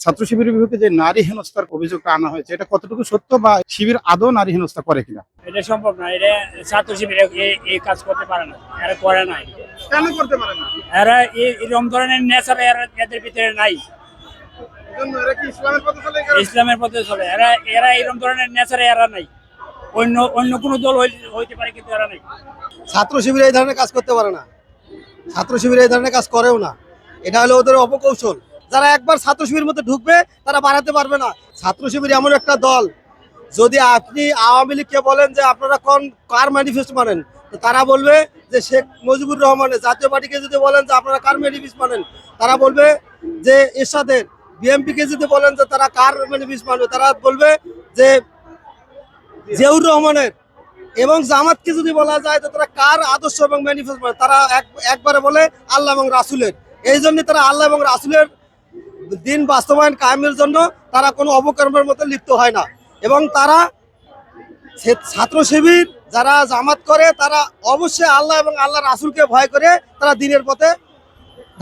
ছাত্র শিবিরের বিরুদ্ধে যে নারী হেনস্থার অভিযোগটা আনা হয়েছে এটা কতটুকু সত্য বা শিবির আদৌ নারী হেনস্থা করে কিনা? এটা সম্ভব না এটা ছাত্র শিবির এ- এই কাজ করতে পারে না এরা করে নাই। কেন করতে পারে না? এরা এই- এরকম ধরনের এরা এদের ভিতরে নাই। এরা ইসলামের পথে চলে ইসলামের পথে চলে এরা এরা এরকম ধরনের নেশারে এরা নাই। অন্য অন্য কোনো দল হই- হইতে পারে কিন্তু এরা নাই। ছাত্র শিবির এই ধরনের কাজ করতে পারে না। ছাত্র শিবির এই ধরনের কাজ করেও না। এটা হলো ওদের অপকৌশল। যারা একবার ছাত্র শিবির মধ্যে ঢুকবে, তারা বাড়াতে পারবে না। ছাত্র শিবির এমন একটা দল। যদি আপনি আওয়ামী লীগকে বলেন যে আপনারা কোন, কার ম্যানিফেস্ট মানেন তারা বলবে যে শেখ মুজিবুর রহমানের, জাতীয় পার্টিকে যদি বলেন যে আপনারা কার ম্যানিফেস্ট মানেন, তারা বলবে যে এরশাদের। বিএমপিকে যদি বলেন যে তারা কার ম্যানিফেস্ট মানবে, তারা বলবে যে জিয়াউর রহমানের। এবং জামাতকে যদি বলা যায় যে তারা কার আদর্শ এবং ম্যানিফেস্টো মানে তারা এক- একবারে বলে আল্লাহ এবং রাসুলের। এই জন্য তারা আল্লাহ এবং রাসুলের দিন বাস্তবায়ন কায়েমের জন্য তারা কোনো অবকর্মের মধ্যে লিপ্ত হয় না। এবং তারা ছাত্র শিবির যারা জামাত করে তারা অবশ্যই আল্লাহ এবং আল্লাহ রাসুলকে ভয় করে তারা দিনের পথে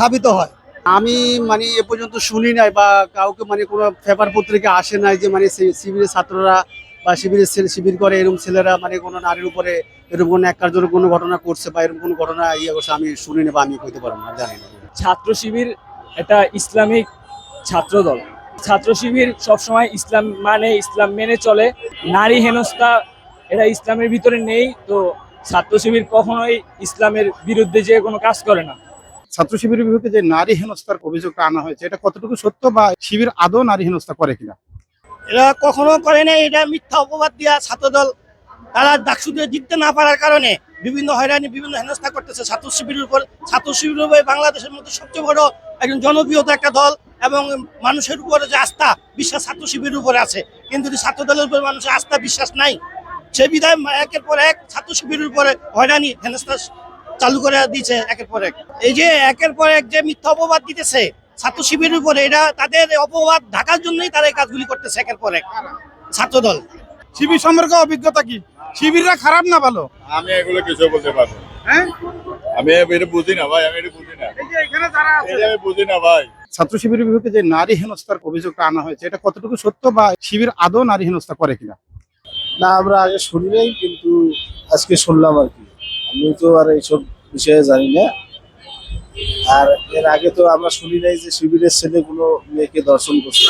ধাবিত হয়। আমি মানে এ পর্যন্ত শুনি নাই বা কাউকে মানে কোনো পেপার পত্রিকা আসে নাই যে মানে শিবিরের ছাত্ররা বা শিবিরের ছেলে শিবির করে এরকম ছেলেরা মানে কোনো নারীর উপরে এরকম কোনো এক কার্যর কোনো ঘটনা করছে বা এরকম কোনো ঘটনা ইয়ে করছে আমি শুনি না বা আমি কইতে পারব না জানি না। ছাত্র শিবির এটা ইসলামিক ছাত্র দল ছাত্র শিবির সবসময় ইসলাম মানে ইসলাম মেনে চলে। নারী হেনস্থা এটা ইসলামের ভিতরে নেই তো ছাত্র শিবির কখনোই ইসলামের বিরুদ্ধে যে কোনো কাজ করে না। ছাত্র শিবিরের বিরুদ্ধে যে নারী হেনস্থার অভিযোগটা আনা হয়েছে এটা কতটুকু সত্য বা শিবির আদৌ নারী হেনস্থা করে কিনা? এরা কখনো করে নাই এটা মিথ্যা অপবাদ দিয়া ছাত্রদল। তারা ডাকসুদে জিততে না পারার কারণে বিভিন্ন হয়রানি বিভিন্ন হেনস্থা করতেছে। ছাত্র শিবিরের উপর ছাত্র শিবিরের উপরে বাংলাদেশের মধ্যে সবচেয়ে বড় একজন জনপ্রিয়তা একটা দল। এবং মানুষের উপরে যে আস্থা বিশ্বাস ছাত্র শিবিরের উপরে আছে। কিন্তু ছাত্র দলের উপরে মানুষের আস্থা বিশ্বাস নাই সে বিধায় একের পর এক ছাত্র শিবিরের উপরে হয়রানি হেনস্থা চালু করে দিয়েছে একের পর এক। এই যে একের পর এক যে মিথ্যা অপবাদ দিতেছে ছাত্র শিবিরের উপরে এটা তাদের অপবাদ ঢাকার জন্যই তারা এই কাজগুলি করতেছে একের পর এক। ছাত্র দল। শিবির সম্পর্কে অভিজ্ঞতা কি? শিবিররা খারাপ না ভালো? আমি এগুলো কিছু বলতে পারব হ্যাঁ? আমি এটা বুঝি না ভাই আমি এটা বুঝি না। এই যে এখানে যারা আছে। এটা আমি বুঝি না ভাই। ছাত্র শিবিরের বিরুদ্ধে যে নারী হেনস্থার অভিযোগটা আনা হয়েছে এটা কতটুকু সত্য বা শিবির আদৌ নারী হেনস্থা করে কিনা? না আমরা আগে শুনি নাই কিন্তু আজকে শুনলাম আর কি। আমি তো আর এইসব বিষয়ে জানি না। আর এর আগে তো আমরা শুনি নাই যে শিবিরের ছেলে কোনো মেয়েকে দর্শন করছে।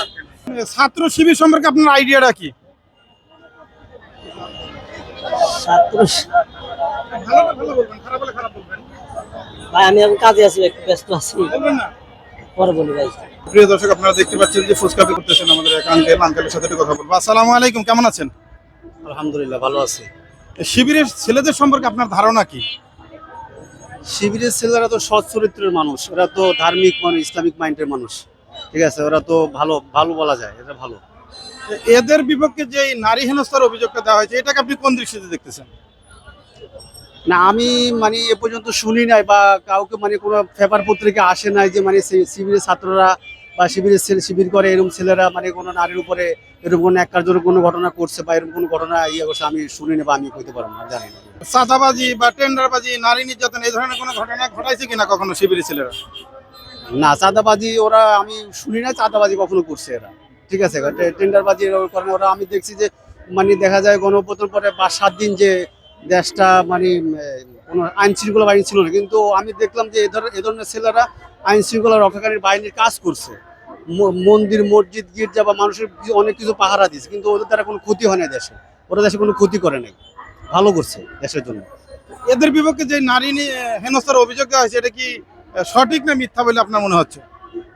ছাত্র শিবির সম্পর্কে আপনার আইডিয়াটা কি? ছাত্র ভালো ভালো বলবেন খারাপ হলে খারাপ বলবেন। ভাই আমি এখন কাজে আছি একটু ব্যস্ত আছি। বলবেন না। পরে বলি ভাই। প্রিয় দর্শক আপনারা দেখতে পাচ্ছেন যে ফুচকাপি করতেছেন আমাদের এক আঙ্কেল আঙ্কেলের সাথে একটু কথা বলব। আসসালামু আলাইকুম কেমন আছেন? আলহামদুলিল্লাহ ভালো আছে। শিবিরের ছেলেদের সম্পর্কে আপনার ধারণা কি? শিবিরের ছেলেরা তো সৎ চরিত্রের মানুষ ওরা তো ধার্মিক মানুষ ইসলামিক মাইন্ডের মানুষ। ঠিক আছে ওরা তো ভালো ভালো বলা যায় এটা ভালো। এদের বিপক্ষে যে নারী হেনস্থার অভিযোগটা দেওয়া হয়েছে এটাকে আপনি কোন দৃষ্টিতে দেখতেছেন? না আমি মানে এ পর্যন্ত শুনি নাই বা কাউকে মানে কোনো পেপার পত্রিকা আসে নাই যে মানে শিবিরের ছাত্ররা বা শিবিরের ছেলে শিবির করে এরকম ছেলেরা মানে কোনো নারীর উপরে এরকম কোনো এক কার্যর কোনো ঘটনা করছে বা এরকম কোনো ঘটনা ইয়ে করছে আমি শুনি না বা আমি কইতে পারব না জানি না চাঁদাবাজি বা টেন্ডারবাজি নারী নির্যাতন এই ধরনের কোনো ঘটনা ঘটাইছে কিনা কখনো শিবিরের ছেলেরা না চাঁদাবাজি ওরা আমি শুনি না চাঁদাবাজি কখনো করছে এরা ঠিক আছে টেন্ডারবাজি এরা করে না। ওরা আমি দেখছি যে মানে দেখা যায় গণপ্রতন পরে পাঁচ সাত দিন যে দেশটা মানে কোনো আইন শৃঙ্খলা বাহিনী ছিল না। কিন্তু আমি দেখলাম যে এ ধরনের এ ধরনের ছেলেরা আইন শৃঙ্খলা রক্ষাকারী বাহিনীর কাজ করছে। মন্দির মসজিদ গির্জা বা মানুষের অনেক কিছু পাহারা দিচ্ছে কিন্তু ওদের দ্বারা কোনো ক্ষতি হয় না দেশে। ওরা দেশে কোনো ক্ষতি করে নাই। ভালো করছে দেশের জন্য। এদের বিপক্ষে যে নারী হেনস্থার অভিযোগ দেওয়া হয়েছে এটা কি সঠিক না মিথ্যা বলে আপনার মনে হচ্ছে?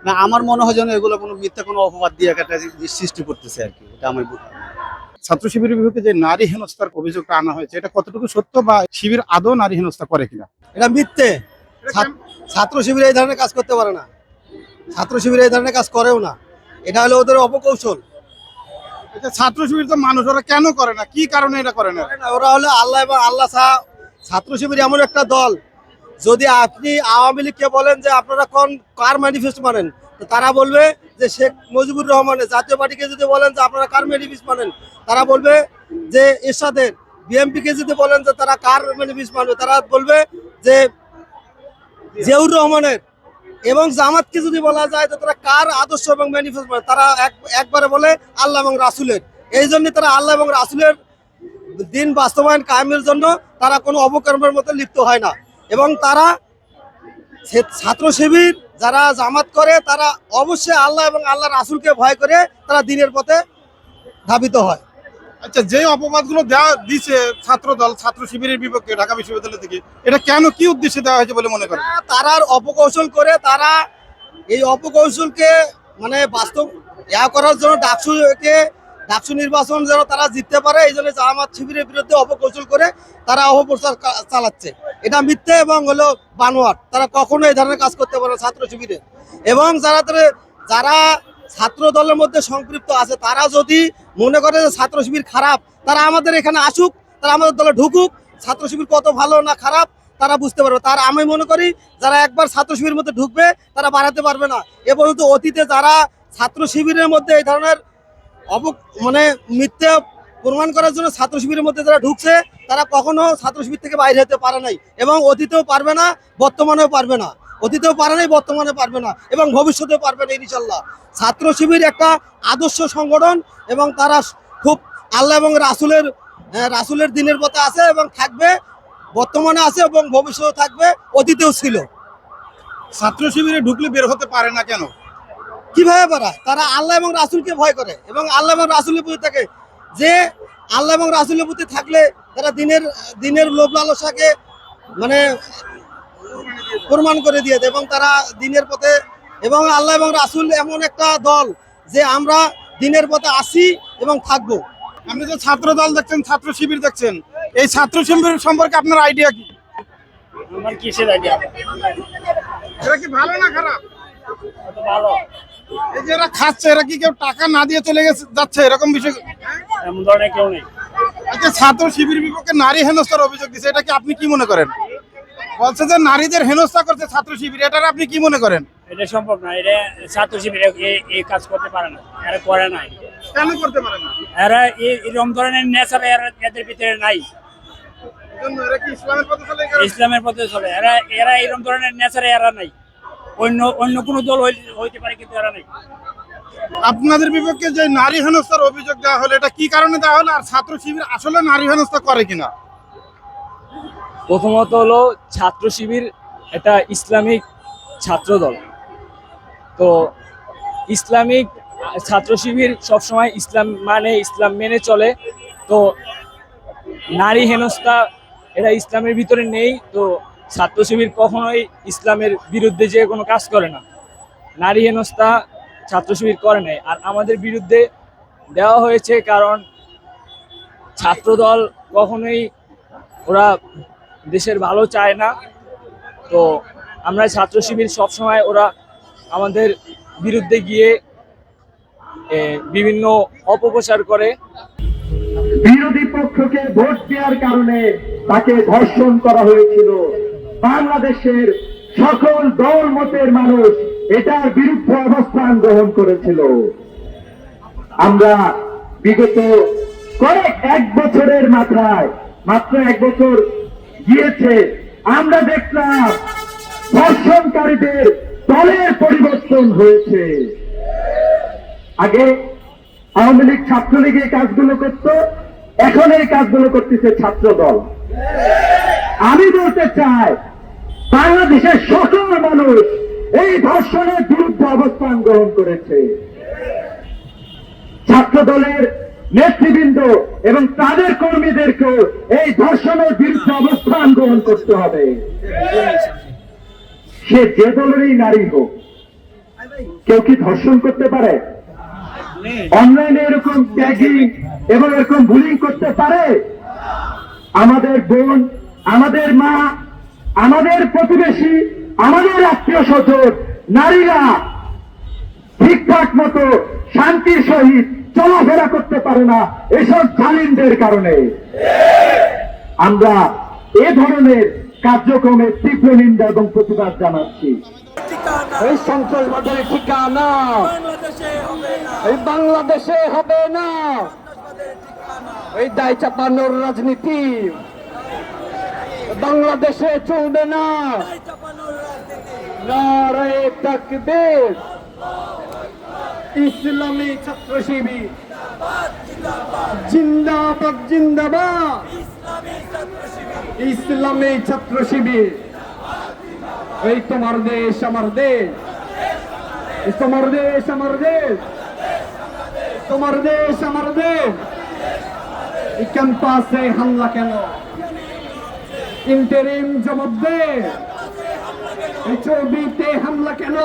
না আমার মনে হয় যেন এগুলো কোনো মিথ্যা কোনো অপবাদ দিয়ে একটা সৃষ্টি করতেছে আর কি। এটা আমার ছাত্র শিবিরের বিপক্ষে যে নারী হেনস্থার অভিযোগটা আনা হয়েছে এটা কতটুকু সত্য বা শিবির আদৌ নারী হেনস্থা করে কিনা? এটা মিথ্যে। ছাত্র- শিবির এই ধরনের কাজ করতে পারে না। ছাত্র শিবির এই ধরনের কাজ করেও না। এটা হলো ওদের অপকৌশল। এটা ছাত্র শিবির তো মানুষ ওরা কেন করে না? কি কারণে এটা করে না? ওরা হলো আল্লাহ এবং আল্লাহ ছাড়া ছাত্র শিবির এমন একটা দল। যদি আপনি আওয়ামী লীগকে বলেন যে আপনারা কোন কার ম্যানিফেস্ট মানেন? তারা বলবে যে শেখ মুজিবুর রহমানের জাতীয় পার্টিকে যদি বলেন যে আপনারা কার ম্যানিফেস্ট মানেন, তারা বলবে যে এরশাদের বিএমপিকে যদি বলেন যে তারা কার ম্যানিফেস্ট মানবে, তারা বলবে যে জিয়াউর রহমানের এবং জামাতকে যদি বলা যায় তো তারা কার আদর্শ এবং ম্যানিফেস্টো মানে তারা এক, একবারে বলে আল্লাহ এবং রাসুলের। এই জন্য তারা আল্লাহ এবং রাসুলের দিন বাস্তবায়ন কায়েমের জন্য তারা কোনো অপকর্মের মধ্যে লিপ্ত হয় না। এবং তারা ছে- ছাত্র শিবির যারা জামাত করে তারা অবশ্যই আল্লাহ এবং আল্লাহ রাসুলকে ভয় করে তারা দিনের পথে ধাবিত হয়। আচ্ছা যে অপবাদগুলো দেওয়া দিছে ছাত্র দল ছাত্র শিবিরের বিপক্ষে ঢাকা বিশ্ববিদ্যালয় থেকে এটা কেন কি উদ্দেশ্যে দেওয়া হয়েছে বলে মনে করেন? তারা তারার অপকৌশল করে তারা এই অপকৌশলকে মানে বাস্তব ইয়া করার জন্য ডাকসুকে ডাকসু নির্বাচন যেন তারা জিততে পারে, এই জন্য জামাত শিবিরের বিরুদ্ধে অপকৌশল করে তারা অপপ্রচার চালাচ্ছে। এটা মিথ্যে এবং হলো বানোয়ার তারা কখনো এই ধরনের কাজ করতে পারে ছাত্র শিবিরে। এবং যারা যারা ছাত্র দলের মধ্যে সম্পৃক্ত আছে, তারা যদি মনে করে যে ছাত্র শিবির খারাপ, তারা আমাদের এখানে আসুক, তারা আমাদের দলে ঢুকুক, ছাত্র শিবির কত ভালো না খারাপ, তারা বুঝতে পারবে। তার আমি মনে করি, যারা একবার ছাত্র শিবিরের মধ্যে ঢুকবে, তারা বাড়াতে পারবে না। এ পর্যন্ত অতীতে যারা ছাত্র শিবিরের মধ্যে এই ধরনের মানে মিথ্যে প্রমাণ করার জন্য ছাত্র শিবিরের মধ্যে যারা ঢুকছে তারা কখনো ছাত্র শিবির থেকে বাইরে হতে পারে নাই এবং অতীতেও পারবে না বর্তমানেও পারবে না। অতীতেও পারে নাই বর্তমানে পারবে না এবং ভবিষ্যতেও পারবে না ইনশাল্লাহ ছাত্র শিবির একটা আদর্শ সংগঠন এবং তারা খুব আল্লাহ এবং রাসুলের আহ, রাসুলের দিনের পথে আছে এবং থাকবে বর্তমানে আছে এবং ভবিষ্যতে থাকবে অতীতেও ছিল। ছাত্র শিবিরে ঢুকলে বের হতে পারে না কেন? কীভাবে পারা? তারা আল্লাহ এবং রাসুলকে ভয় করে এবং আল্লাহ এবং রাসুলের প্রতি থাকে যে আল্লাহ এবং রাসুলের প্রতি থাকলে তারা দিনের দিনের লোভ লালসাকে মানে প্রমাণ করে দিয়ে দেয় এবং তারা দিনের পথে এবং আল্লাহ এবং রাসুল এমন একটা দল যে আমরা দিনের পথে আসি এবং থাকব। আপনি যে ছাত্র দল দেখছেন ছাত্র শিবির দেখছেন এই ছাত্র শিবির সম্পর্কে আপনার আইডিয়া কি? আমার কিসের আইডিয়া এরা কি ভালো না খারাপ? ভালো। এই যে এরা খাচ্ছে এরা কি কেউ টাকা না দিয়ে চলে গেছে যাচ্ছে? এরকম বিষয় এমন ধরনের কেউ নেই। আচ্ছা ছাত্র শিবির বিপক্ষে নারী হেনস্থার অভিযোগ দিচ্ছে এটা কি আপনি কি মনে করেন? বলছে যে নারীদের হেনস্থা করছে ছাত্র শিবির এটার আপনি কি মনে করেন? এটা সম্ভব না এটা ছাত্র শিবির এই কাজ করতে পারে না এরা করে নাই। কেন করতে পারে না? এরা এরকম ধরনের নেশার এরা এদের ভিতরে নাই। ইসলামের পথে চলে এরা এরা এরকম ধরনের নেশারে এরা নাই। অন্য অন্য কোনো দল হইতে পারে কিন্তু এরা নাই। আপনাদের বিপক্ষে যে নারী হেনস্থার অভিযোগ দেওয়া হলো এটা কি কারণে দেওয়া হলো? আর ছাত্র শিবির আসলে নারী হেনস্থা করে কিনা? প্রথমত হলো ছাত্র শিবির একটা ইসলামিক ছাত্র দল। তো ইসলামিক ছাত্র শিবির সবসময় ইসলাম মানে ইসলাম মেনে চলে। তো নারী হেনস্থা এটা ইসলামের ভিতরে নেই। তো ছাত্র শিবির কখনোই ইসলামের বিরুদ্ধে যে কোনো কাজ করে না। নারী হেনস্থা ছাত্র শিবির করে নাই। আর আমাদের বিরুদ্ধে দেওয়া হয়েছে কারণ ছাত্রদল কখনোই ওরা দেশের ভালো চায় না। তো আমরা ছাত্র শিবির সবসময় ওরা আমাদের বিরুদ্ধে গিয়ে বিভিন্ন অপপ্রচার করে। বিরোধী পক্ষকে ভোট দেওয়ার কারণে তাকে ধর্ষণ করা হয়েছিল। বাংলাদেশের সকল দল মতের মানুষ এটার বিরুদ্ধে অবস্থান গ্রহণ করেছিল। আমরা বিগত কয়েক এক বছরের মাথায় মাত্র এক বছর গিয়েছে, আমরা দেখলাম ধর্ষণকারীদের দলের পরিবর্তন হয়েছে। আগে আওয়ামী লীগ ছাত্রলীগ এই কাজগুলো করত, এখন এই কাজগুলো করতেছে ছাত্র দল আমি বলতে চাই বাংলাদেশের সকল মানুষ এই ধর্ষণের বিরুদ্ধে অবস্থান গ্রহণ করেছে। ছাত্র দলের নেতৃবৃন্দ এবং তাদের কর্মীদেরকেও এই ধর্ষণের বিরুদ্ধে অবস্থান গ্রহণ করতে হবে। সে যে দলেরই নারী হোক, কেউ কি ধর্ষণ করতে পারে? অনলাইনে এরকম ট্যাগিং এবং এরকম বুলিং করতে পারে? আমাদের বোন, আমাদের মা আমাদের প্রতিবেশী, আমাদের আত্মীয় স্বজন, নারীরা ঠিকঠাক মতো শান্তির সহিত চলাফেরা করতে পারে না এসব জালিমদের কারণে। আমরা এ ধরনের কার্যক্রমের তীব্র নিন্দা এবং প্রতিবাদ জানাচ্ছি। এই সন্ত্রাসবাদের ঠিকানা এই বাংলাদেশে হবে না। এই দায় চাপানোর রাজনীতি বাংলাদেশে চলবে না। ইসলামী ছাত্র শিবির। জিন্দাবাদ জিন্দাবাদ। ইসলামী ছাত্র শিবির। এই তোমার দেশ, আমার দেশ। তোমার দেশ, আমার দেশ। তোমার দেশ, আমার দেশ। ক্যাম্পাসে হামলা কেন? ইন্টারিম জবাব দে। এই ছবিতে হামলা কেন?